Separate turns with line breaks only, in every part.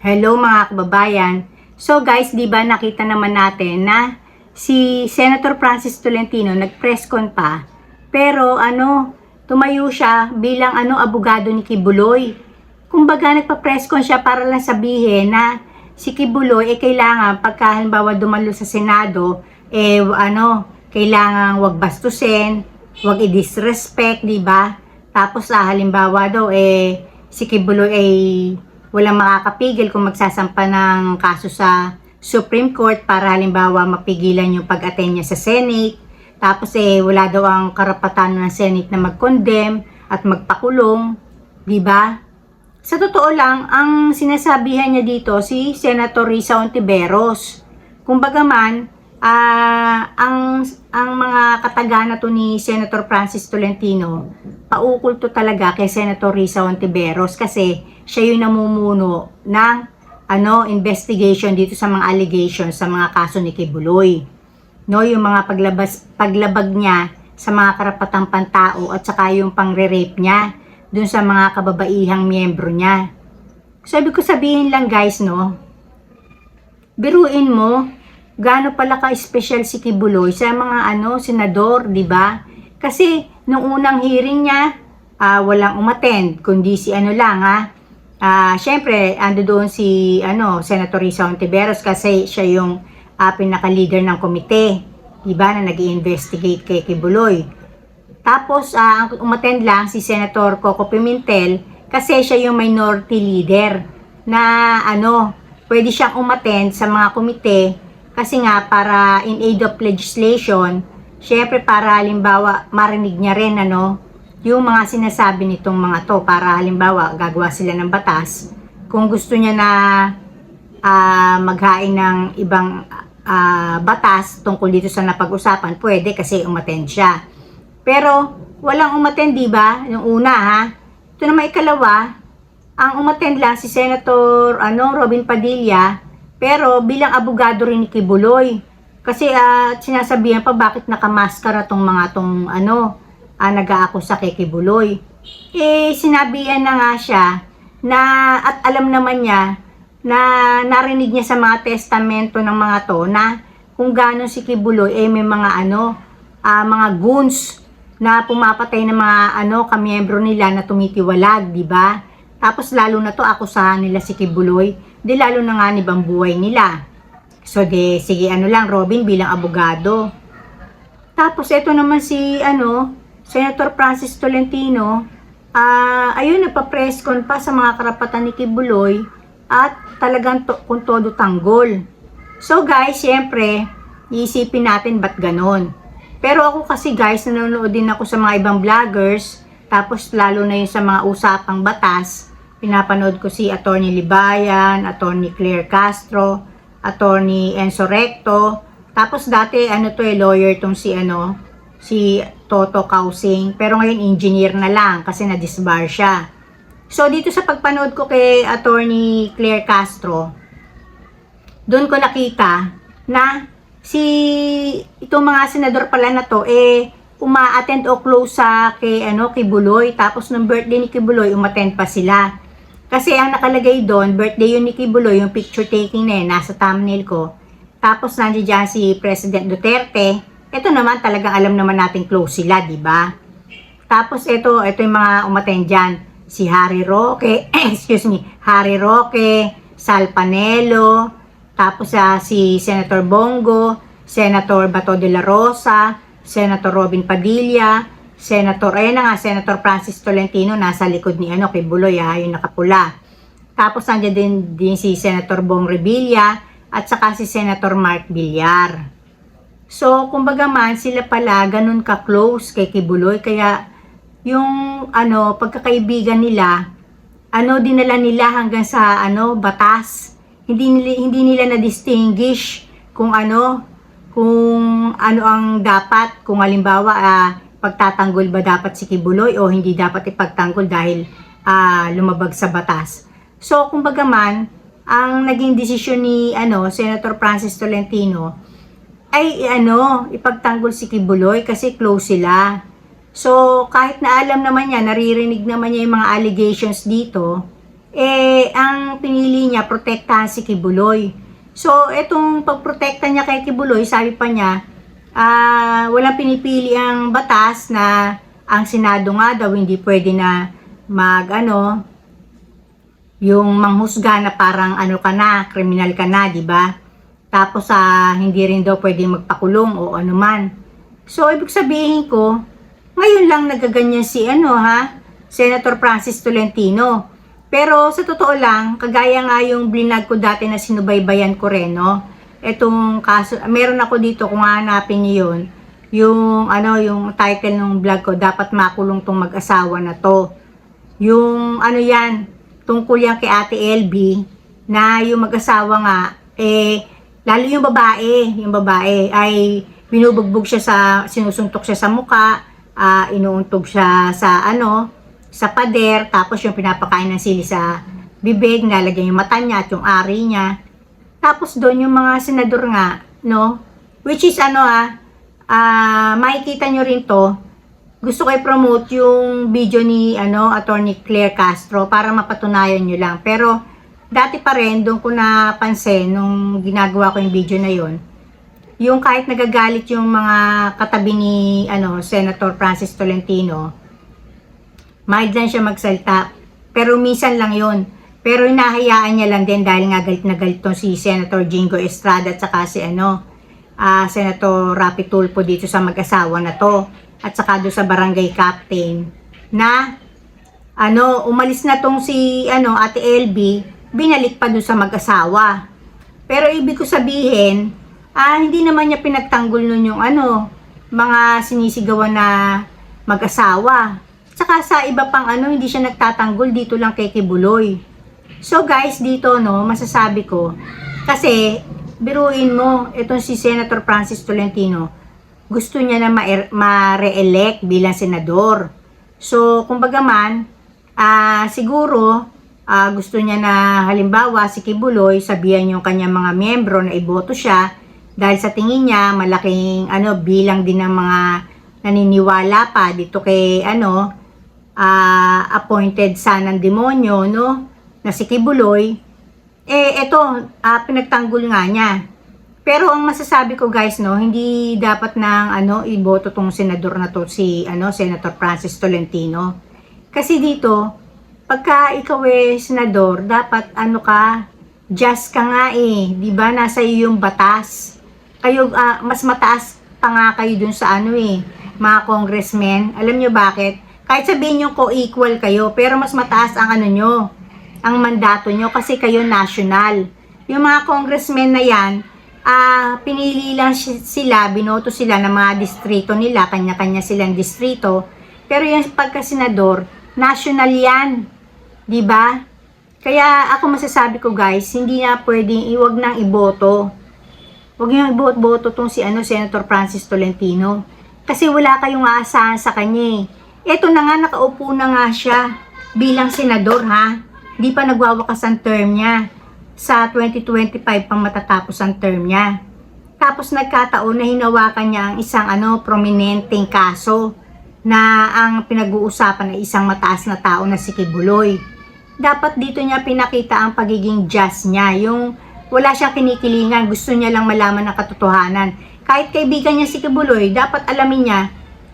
Hello mga kababayan. So guys, di ba nakita naman natin na si Senator Francis Tolentino nag-press pa. Pero ano, tumayo siya bilang ano abogado ni Kibuloy. Kumbaga nagpa-press con siya para lang sabihin na si Kibuloy eh kailangan pagka halimbawa dumalo sa Senado eh ano, kailangan wag bastusin, wag i-disrespect, di ba? Tapos ah, halimbawa daw eh si Kibuloy ay walang makakapigil kung magsasampa ng kaso sa Supreme Court para halimbawa mapigilan yung pag-attend niya sa Senate. Tapos eh wala daw ang karapatan ng Senate na mag-condemn at magpakulong, 'di ba? Sa totoo lang, ang sinasabihan niya dito si Senator Risa Ontiveros. Kumbaga man, ah, ang ang mga katagana to ni Senator Francis Tolentino, paukol to talaga kay Senator Risa Ontiveros kasi siya yung namumuno ng ano investigation dito sa mga allegations sa mga kaso ni Kibuloy. No, yung mga paglabas paglabag niya sa mga karapatang pantao at saka yung pangre-rape niya dun sa mga kababaihang miyembro niya. Sabi ko sabihin lang guys, no, biruin mo, gaano pala ka-special si Kibuloy sa mga ano, senador, di ba? Kasi nung unang hearing niya, ah, walang umattend, kundi si ano lang ha. Ah, syempre, ando doon si ano, Senator Risa Ontiveros kasi siya yung ah, pinaka-leader ng komite, di ba, na nag-investigate kay Kibuloy. Tapos, ang umattend lang si Senator Coco Pimentel kasi siya yung minority leader na ano, pwede siyang umattend sa mga komite kasi nga para in aid of legislation, syempre para halimbawa marinig niya rin ano, yung mga sinasabi nitong mga to para halimbawa gagawa sila ng batas. Kung gusto niya na ah, maghain ng ibang ah, batas tungkol dito sa napag-usapan, pwede kasi umattend siya. Pero walang umattend, di ba? Yung una ha. Ito naman ikalawa, ang umattend lang si Senator ano, Robin Padilla, pero bilang abogado rin ni Kibuloy. Kasi ah, sinasabihan pa bakit nakamaskara tong mga tong ano, ah, nag-aakusa kay Kibuloy. Eh, sinabihan na nga siya na at alam naman niya na narinig niya sa mga testamento ng mga to na kung gaano si Kibuloy eh may mga ano, ah, mga goons na pumapatay ng mga ano kamiyembro nila na tumitiwalag, di ba? Tapos lalo na to akusahan nila si Kibuloy, di lalo na nga ni buhay nila. So de sige ano lang Robin bilang abogado. Tapos ito naman si ano, Senator Francis Tolentino, ah ayun nagpa-press con pa sa mga karapatan ni Kibuloy at talagang to, kung todo tanggol. So guys, syempre, iisipin natin ba't ganon. Pero ako kasi guys, nanonood din ako sa mga ibang vloggers, tapos lalo na yung sa mga usapang batas, pinapanood ko si Attorney Libayan, Attorney Claire Castro, Attorney Enzo Recto, tapos dati ano to eh, lawyer tong si ano, si Toto Kausing, pero ngayon engineer na lang kasi na-disbar siya. So dito sa pagpanood ko kay Attorney Claire Castro, doon ko nakita na si itong mga senador pala na to eh uma-attend o close sa kay ano kay Buloy. Tapos nung birthday ni Kibuloy umattend pa sila kasi ang nakalagay doon birthday yun ni Kibuloy yung picture taking na eh, nasa thumbnail ko. Tapos nandiyan si President Duterte. Ito naman talagang alam naman natin close sila di ba? Tapos ito ito yung mga umattend dyan. Si Harry Roque excuse me Harry Roque Sal Panelo tapos ah, si Senator Bongo, Senator Bato de la Rosa, Senator Robin Padilla, Senator, ayun na nga, Senator Francis Tolentino, nasa likod ni ano, kay Buloy, ha, yung nakapula. Tapos nandiyan din, din si Senator Bong Revilla, at saka si Senator Mark Villar. So, kumbaga man, sila pala ganun ka-close kay Kibuloy, kaya yung ano, pagkakaibigan nila, ano dinala nila hanggang sa ano, batas hindi hindi nila na-distinguish kung ano, kung ano ang dapat, kung halimbawa ah, pagtatanggol ba dapat si Kibuloy o hindi dapat ipagtanggol dahil ah, lumabag sa batas. So, kumbaga man, ang naging desisyon ni ano, Senator Francis Tolentino ay ano, ipagtanggol si Kibuloy kasi close sila. So, kahit na alam naman niya, naririnig naman niya yung mga allegations dito, eh, ang pinili niya, protektahan si Kibuloy. So, itong pagprotekta niya kay Kibuloy, sabi pa niya, ah, walang pinipili ang batas na ang Senado nga daw hindi pwede na mag, ano, yung manghusga na parang ano ka na, kriminal ka na, di ba? Tapos sa hindi rin daw pwede magpakulong o ano man. So, ibig sabihin ko, ngayon lang nagaganyan si ano ha, Senator Francis Tolentino. Pero sa totoo lang, kagaya nga yung blinag ko dati na sinubaybayan ko rin, no? Etong kaso, meron ako dito kung hanapin niyo yun, yung ano, yung title ng vlog ko, dapat makulong tong mag-asawa na to. Yung ano yan, tungkol yan kay Ate LB, na yung mag-asawa nga, eh, lalo yung babae, yung babae, ay binubugbog siya sa, sinusuntok siya sa muka, ah, inuuntog siya sa ano, sa pader, tapos yung pinapakain ng sili sa bibig, nalagyan yung mata niya at yung ari niya. Tapos doon yung mga senador nga, no? Which is ano ah, ah, makikita nyo rin to, gusto ko i-promote yung video ni ano, Attorney Claire Castro para mapatunayan nyo lang. Pero dati pa rin, doon ko napansin nung ginagawa ko yung video na yon yung kahit nagagalit yung mga katabi ni ano, Senator Francis Tolentino, mild lang siya magsalta. Pero minsan lang yon Pero hinahayaan niya lang din dahil nga galit na galit tong si Senator Jingo Estrada at saka si ano, ah, Senator Rapi Tulfo dito sa mag-asawa na to. At saka doon sa barangay captain na ano, umalis na tong si ano, Ate LB, binalik pa doon sa mag-asawa. Pero ibig ko sabihin, ah, hindi naman niya pinagtanggol nun yung ano, mga sinisigawan na mag-asawa. Tsaka sa iba pang ano, hindi siya nagtatanggol dito lang kay Kibuloy. So guys, dito no, masasabi ko, kasi biruin mo, itong si Senator Francis Tolentino, gusto niya na ma- ma-re-elect bilang senador. So, kumbaga man, ah, siguro, ah, gusto niya na halimbawa si Kibuloy, sabihan yung kanyang mga miyembro na iboto siya dahil sa tingin niya malaking ano bilang din ng mga naniniwala pa dito kay ano ah, appointed son ng demonyo no na si Kibuloy eh eto ah, pinagtanggol nga niya. Pero ang masasabi ko guys no hindi dapat nang ano iboto tong senador na to si ano Senator Francis Tolentino. Kasi dito pagka ikaw eh senador dapat ano ka just ka nga eh di ba? Nasa iyo yung batas. Kayo ah, mas mataas pa nga kayo dun sa ano eh mga congressmen. Alam nyo bakit? Kahit sabihin nyo co-equal kayo pero mas mataas ang ano nyo ang mandato nyo kasi kayo national yung mga congressmen na yan ah pinili lang si- sila binoto sila ng mga distrito nila kanya-kanya silang distrito pero yung pagka-senador national yan ba kaya ako masasabi ko guys hindi na pwedeng iwag nang iboto Huwag niyo iboto tong si ano, Senator Francis Tolentino. Kasi wala kayong aasahan sa kanya eh. Ito na nga, nakaupo na nga siya bilang senador ha. Di pa nagwawakas ang term niya. Sa 2025 pang matatapos ang term niya. Tapos nagkataon na hinawakan niya ang isang ano, prominenteng kaso na ang pinag-uusapan ay isang mataas na tao na si Kibuloy. Dapat dito niya pinakita ang pagiging just niya, yung wala siyang kinikilingan, gusto niya lang malaman ng katotohanan. Kahit kaibigan niya si Kibuloy, dapat alamin niya,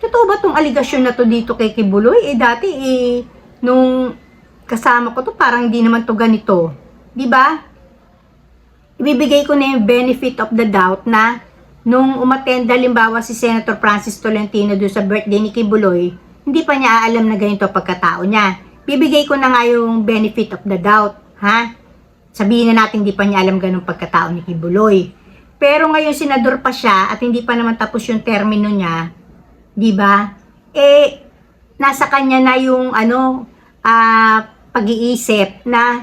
totoo ba tong aligasyon na to dito kay Kibuloy? Eh dati eh, nung kasama ko to, parang hindi naman to ganito. Di ba? Ibibigay ko na yung benefit of the doubt na nung umattend halimbawa si Senator Francis Tolentino doon sa birthday ni Kibuloy, hindi pa niya alam na ganito pagkatao niya. Bibigay ko na nga yung benefit of the doubt, ha? Sabihin na natin hindi pa niya alam ganun pagkatao ni Kibuloy. Pero ngayon senador pa siya at hindi pa naman tapos yung termino niya, 'di ba? Eh nasa kanya na yung ano ah pag-iisip na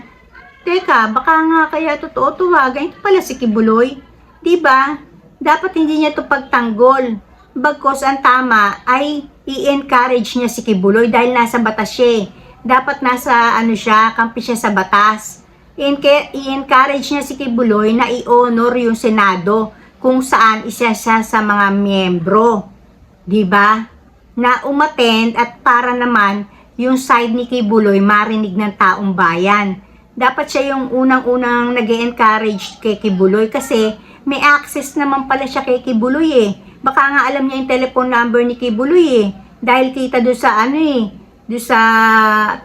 teka, baka nga kaya totoo to ha, ganito pala si Kibuloy. ba? Dapat hindi niya to pagtanggol. Bagkos ang tama ay i-encourage niya si Kibuloy dahil nasa batas siya. eh. Dapat nasa ano siya, kampi siya sa batas i-encourage niya si Kibuloy na i-honor yung Senado kung saan isa siya sa mga miyembro. ba? Na umattend at para naman yung side ni Kibuloy marinig ng taong bayan. Dapat siya yung unang-unang nag encourage kay Kibuloy kasi may access naman pala siya kay Kibuloy eh. Baka nga alam niya yung telephone number ni Kibuloy eh. Dahil kita doon sa ano eh, doon sa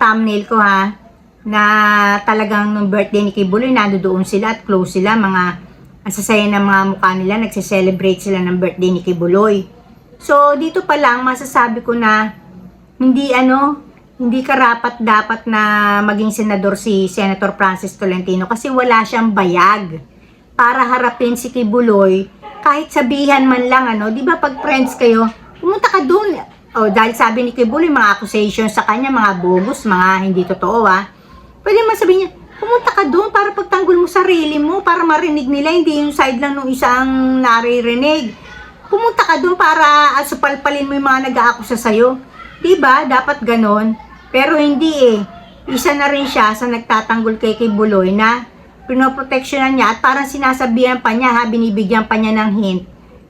thumbnail ko ha, na talagang nung birthday ni Kibuloy, nandoon sila at close sila, mga ang sasaya ng mga mukha nila, nagse-celebrate sila ng birthday ni Kibuloy. So, dito pa lang, masasabi ko na hindi ano, hindi karapat dapat na maging senador si Senator Francis Tolentino kasi wala siyang bayag para harapin si Kibuloy kahit sabihan man lang ano, 'di ba pag friends kayo, pumunta ka doon. O dahil sabi ni Kibuloy mga accusations sa kanya, mga bogus, mga hindi totoo ah. Pwede man sabihin niya, pumunta ka doon para pagtanggol mo sarili mo para marinig nila, hindi yung side lang ng isang naririnig. Pumunta ka doon para uh, supalpalin mo yung mga nag-aakusa sa'yo. Diba? Dapat ganon. Pero hindi eh. Isa na rin siya sa nagtatanggol kay Kibuloy na pinoproteksyonan niya at parang sinasabihan pa niya ha, binibigyan pa niya ng hint.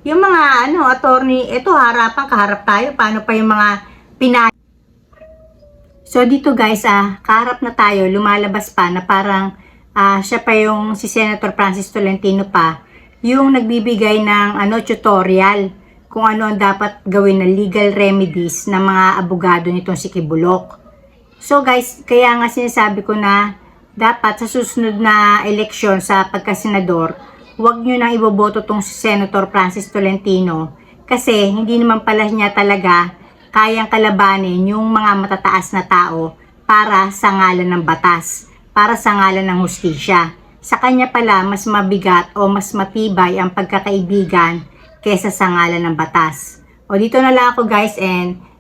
Yung mga ano, attorney, eto harapan, kaharap tayo, paano pa yung mga pina So dito guys, ah, kaharap na tayo, lumalabas pa na parang ah, siya pa yung si Senator Francis Tolentino pa, yung nagbibigay ng ano tutorial kung ano ang dapat gawin na legal remedies ng mga abogado nitong si Kibulok. So guys, kaya nga sinasabi ko na dapat sa susunod na eleksyon sa pagkasenador, huwag nyo nang iboboto tong si Senator Francis Tolentino kasi hindi naman pala niya talaga kayang kalabanin yung mga matataas na tao para sa ngalan ng batas, para sa ngalan ng hustisya. Sa kanya pala, mas mabigat o mas matibay ang pagkakaibigan kesa sa ngalan ng batas. O dito na lang ako guys and